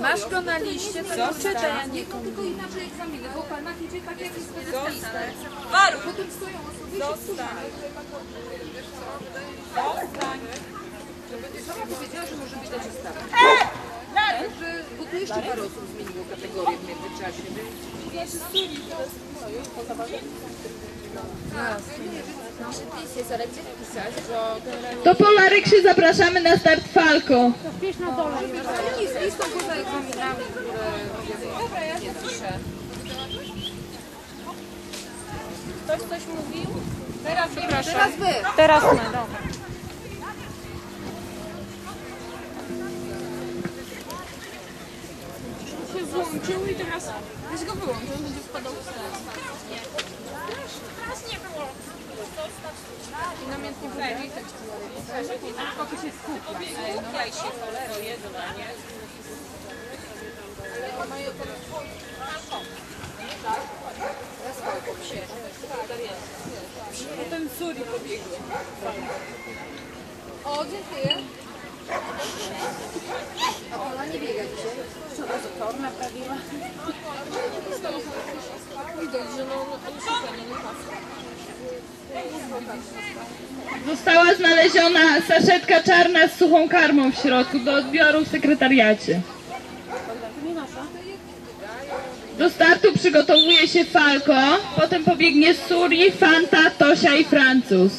Masz go na liście, to go czytaj, a nie Tylko, tylko inaczej egzaminy, bo Palmach idzie tak jak jest specjalista. Waru, Potem stoją osoby i się zostań. Zostań. Sama powiedziała, że może być asysta. Także, bo tu jeszcze parę osób zmieniło kategorię w międzyczasie. Generalnie... To po Maryksie zapraszamy na start Falko. Ale nie z listą poza egzaminami, które nie piszę. Ktoś coś mówił? Teraz przepraszam. Teraz wy. Teraz my, dobra. się włączył i teraz weź go wyłącz, on będzie wpadał w stres. Teraz nie było. I namiętnie powiedzieli tekst. Tylko się skupia. Skupiaj się, cholero, Jezu, a nie? Potem Suri pobiegł. O, dziękuję. A Ola nie biega dzisiaj. Tor naprawiła. Widać, że no, no, no, nie pasa. Została znaleziona saszetka czarna z suchą karmą w środku do odbioru w sekretariacie. Do startu przygotowuje się Falko, potem pobiegnie Suri, Fanta, Tosia i Francuz.